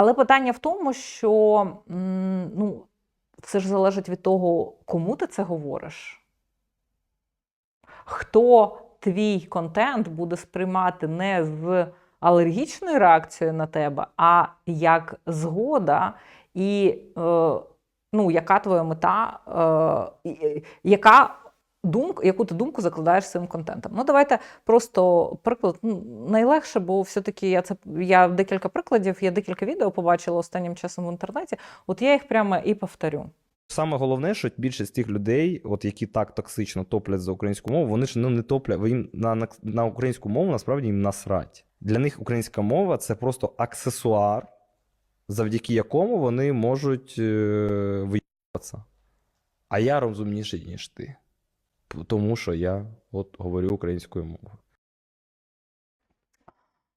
Але питання в тому, що ну, це ж залежить від того, кому ти це говориш. Хто твій контент буде сприймати не з алергічною реакцією на тебе, а як згода, і е, ну, яка твоя мета, е, яка думка, яку ти думку закладаєш своїм контентом. Ну, давайте просто приклад ну, найлегше, бо все-таки я це я декілька прикладів, я декілька відео побачила останнім часом в інтернеті. От я їх прямо і повторю. Саме головне, що більшість тих людей, от які так токсично топлять за українську мову, вони ж ну, не топлять, їм на, на, на українську мову насправді їм насрать. Для них українська мова це просто аксесуар, завдяки якому вони можуть е, виїбатися. А я розумніший, ніж ти. Тому що я от говорю українською мовою.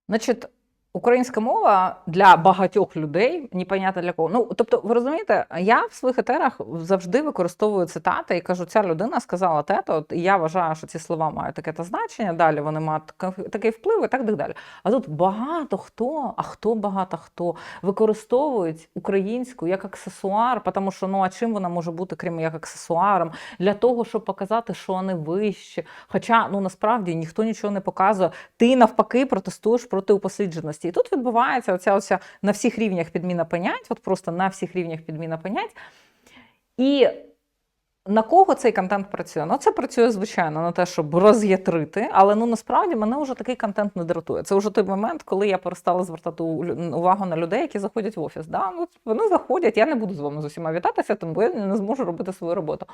Значить, українська мова для багатьох людей, непонятно для кого. Ну, тобто, ви розумієте, я в своїх етерах завжди використовую цитати і кажу, ця людина сказала те-то, і я вважаю, що ці слова мають таке-то значення, далі вони мають такий вплив і так далі. А тут багато хто, а хто багато хто використовують українську як аксесуар, тому що ну а чим вона може бути, крім як аксесуаром, для того, щоб показати, що вони вищі. Хоча ну насправді ніхто нічого не показує. Ти навпаки протестуєш проти упослідженості. І тут відбувається оця, оця на всіх рівнях підміна понять, от просто на всіх рівнях підміна понять. І на кого цей контент працює? Ну, це працює, звичайно, на те, щоб роз'ятрити, але ну насправді мене вже такий контент не дратує. Це вже той момент, коли я перестала звертати увагу на людей, які заходять в офіс. Да? Ну, вони заходять, я не буду з вами з усіма вітатися, тому я не зможу робити свою роботу.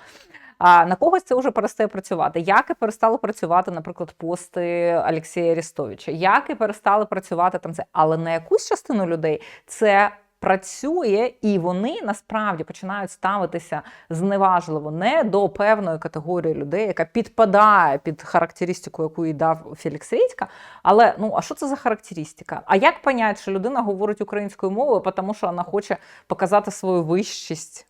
А на когось це вже перестає працювати. Як і перестало працювати, наприклад, пости Олексія Арістовича, як і перестали працювати там це, але на якусь частину людей це. Працює, і вони насправді починають ставитися зневажливо не до певної категорії людей, яка підпадає під характеристику, яку їй дав Фелікс Рідька. Але ну а що це за характеристика? А як понять, що людина говорить українською мовою, тому що вона хоче показати свою вищість?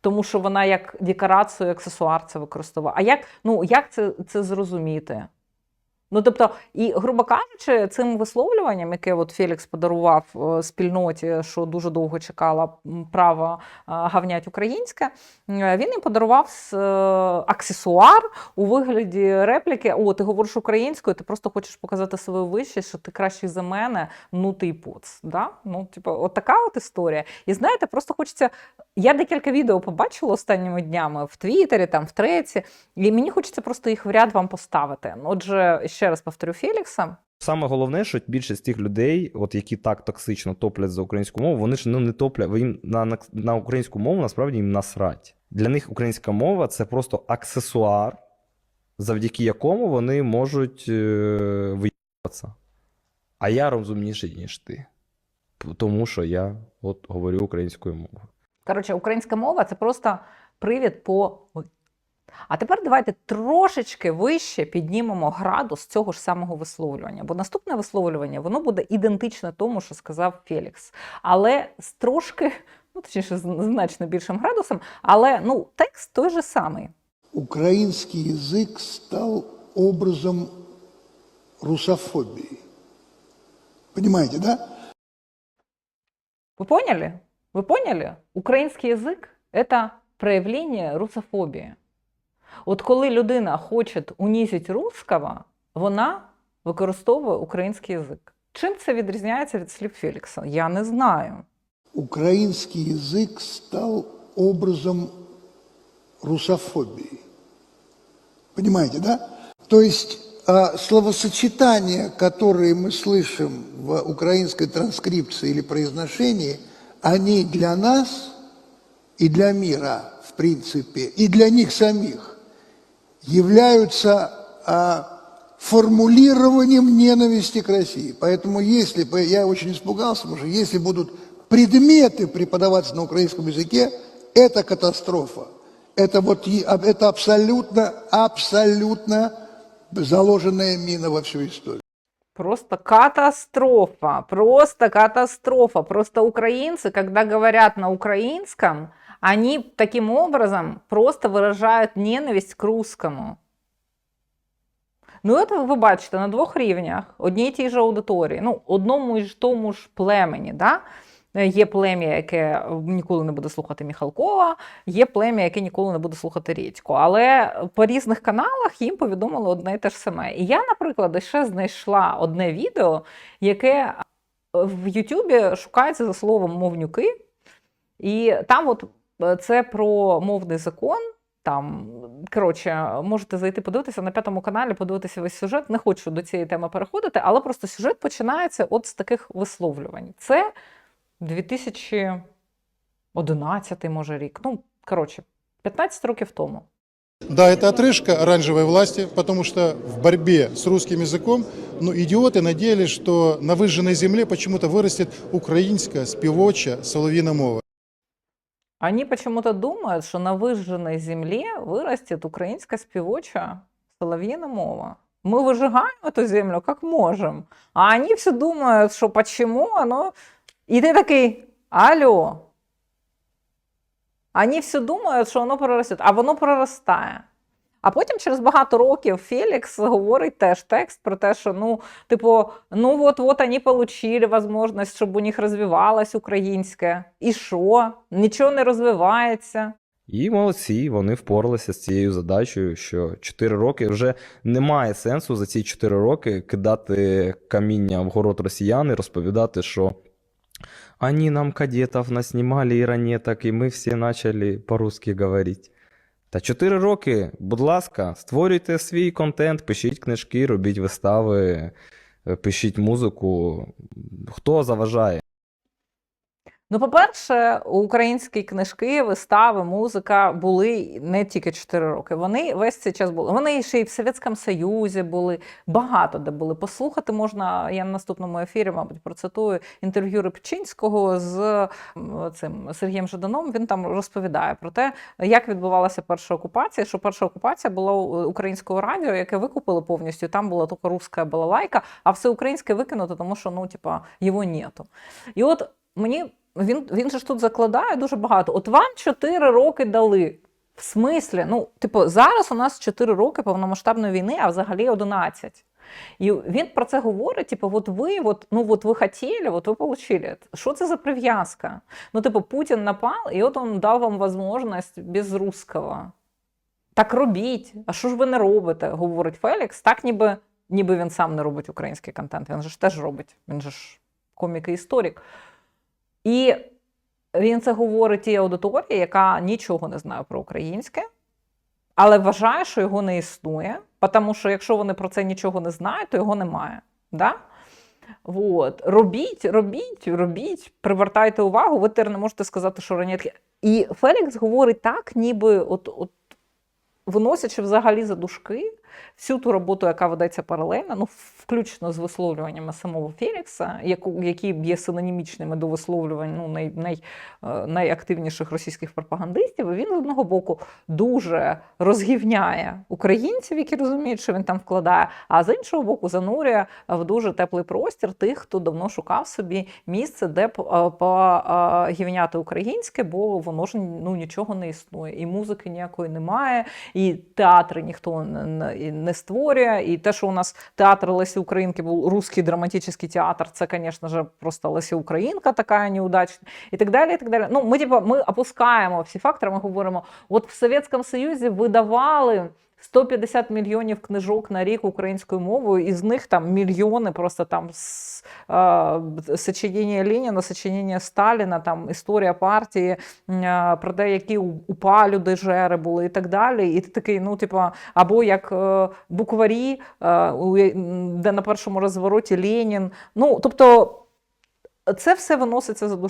Тому що вона як декорацію, аксесуар це використовує. А як, ну, як це, це зрозуміти? Ну, тобто, і, грубо кажучи, цим висловлюванням, яке от Фелікс подарував е, спільноті, що дуже довго чекала право е, гавнять українське, е, він їм подарував аксесуар у вигляді репліки: О, ти говориш українською, ти просто хочеш показати свою вищість, що ти кращий за мене, ну ти й поц. Да? Ну, типу, от така от історія. І знаєте, просто хочеться. Я декілька відео побачила останніми днями в Твіттері, там в треці, і мені хочеться просто їх в ряд вам поставити. Отже, ще раз повторю Фелікса. Саме головне, що більшість тих людей, от які так токсично топлять за українську мову, вони ж ну, не топлять, їм на, на, на українську мову насправді їм насрать. Для них українська мова це просто аксесуар, завдяки якому вони можуть е, виїбатися. А я розумніший, ніж ти. Тому що я от говорю українською мовою. Коротше, українська мова це просто привід по. А тепер давайте трошечки вище піднімемо градус цього ж самого висловлювання. Бо наступне висловлювання воно буде ідентичне тому, що сказав Фелікс. Але з трошки, ну точніше, з значно більшим градусом, але ну, текст той же самий. Украинский язык стал образом русофобии. Понимаете, да? Вы поняли? Вы поняли? Український язик це проявлення русофобії. От коли людина хоче унизити русского, вона використовує український язик. Чим це відрізняється від слів Фелікса? Я не знаю. Украинский язык стал образом русофобии. Понимаете, да? То есть а, словосочетания, которые мы слышим в украинской транскрипции или произношении, они для нас и для мира, в принципе, и для них самих являются а, формулированием ненависти к России. Поэтому если, я очень испугался, потому что если будут предметы преподаваться на украинском языке, это катастрофа. Это, вот, это абсолютно, абсолютно заложенная мина во всю историю. Просто катастрофа, просто катастрофа. Просто украинцы, когда говорят на украинском, они таким образом просто выражают ненависть к русскому. Ну, от ви бачите на двох рівнях одній тій же аудиторії, ну, одному і ж тому ж племені. Да? Е, Є плем'я, яке ніколи не буде слухати Міхалкова, є плем'я, яке ніколи не буде слухати Рідько. Але по різних каналах їм повідомили одне і те ж саме. І я, наприклад, ще знайшла одне відео, яке в Ютубі шукається за словом мовнюки. І там, от е, це про мовний закон. Там, коротше, можете зайти подивитися на п'ятому каналі, подивитися весь сюжет. Не хочу до цієї теми переходити, але просто сюжет починається от з таких висловлювань. Це 2011, може, рік. Ну, коротше, 15 років тому. Да, это отрыжка оранжевой власти, потому что в борьбе с русским языком ну, идиоты надеялись, что на выжженной земле почему-то вырастет украинская спевоча соловьиная мова. Они почему-то думают, что на выжженной земле вырастет украинская спевочая соловьиная мова. Мы выжигаем эту землю как можем, а они все думают, что почему оно... И ты такой, алло, Они все думають, що воно проросте, а воно проростає. А потім через багато років Фелікс говорить теж текст про те, що ну, типу, ну от от вони отримали можливість, щоб у них розвивалось українське. І що? Нічого не розвивається. І молодці, вони впоралися з цією задачею, що 4 роки вже немає сенсу за ці 4 роки кидати каміння в город росіян і розповідати, що они нам кадетів наснімали і ранеток, і ми всі почали по-русски говорити. Та 4 роки, будь ласка, створюйте свій контент, пишіть книжки, робіть вистави, е, пишіть музику. Хто заважає? Ну, по-перше, українські книжки, вистави, музика були не тільки 4 роки. Вони весь цей час були. Вони ще й в Совєтському Союзі були, багато де були. Послухати можна, я на наступному ефірі, мабуть, процитую інтерв'ю Рибчинського з цим Сергієм Жаданом. Він там розповідає про те, як відбувалася перша окупація. Що перша окупація була українського радіо, яке викупили повністю. Там була тільки руська балалайка, а все українське викинуто, тому що ну, типа, його нету. І от мені він, він же ж тут закладає дуже багато. От вам 4 роки дали. В смислі, ну, типу, зараз у нас 4 роки повномасштабної війни, а взагалі 11. І він про це говорить: типу, от ви, от, ну от ви хотіли, от ви получили. Що це за прив'язка? Ну, типу, Путін напав, і от він дав вам можливість без русского. Так робіть. А що ж ви не робите? говорить Фелікс. Так, ніби, ніби він сам не робить український контент. Він же ж теж робить. Він же ж комік і історик. І він це говорить тій аудиторії, яка нічого не знає про українське, але вважає, що його не існує, тому що якщо вони про це нічого не знають, то його немає. Да? Вот. Робіть, робіть, робіть, привертайте увагу, ви тепер не можете сказати, що ранетки. І Фелікс говорить так, ніби от, от виносячи взагалі за дужки всю ту роботу, яка ведеться паралельно, ну включно з висловлюваннями самого Фелікса, яку, які є синонімічними до висловлювань ну, най, най, е, найактивніших російських пропагандистів, він з одного боку дуже розгівняє українців, які розуміють, що він там вкладає, а з іншого боку, занурює в дуже теплий простір тих, хто давно шукав собі місце, де е, погівняти українське, бо воно ж ну, нічого не існує, і музики ніякої немає, і театри ніхто не, не, створює. І те, що у нас театр Лесі Українки був русський драматичний театр, це, звісно ж, просто Леся Українка така неудачна, і так далі. І так далі. Ну, ми, типу, ми опускаємо всі фактори, ми говоримо, от в Совєтському Союзі видавали. 150 мільйонів книжок на рік українською мовою, із них там мільйони просто там з, е, сочинення Леніна, сочинення Сталіна, там історія партії, е, про те, які упа люди жери були і так далі. І ти такий, ну, типу, або як е, букварі, е, м, де на першому розвороті Ленін. Ну, тобто, це все виноситься за душу.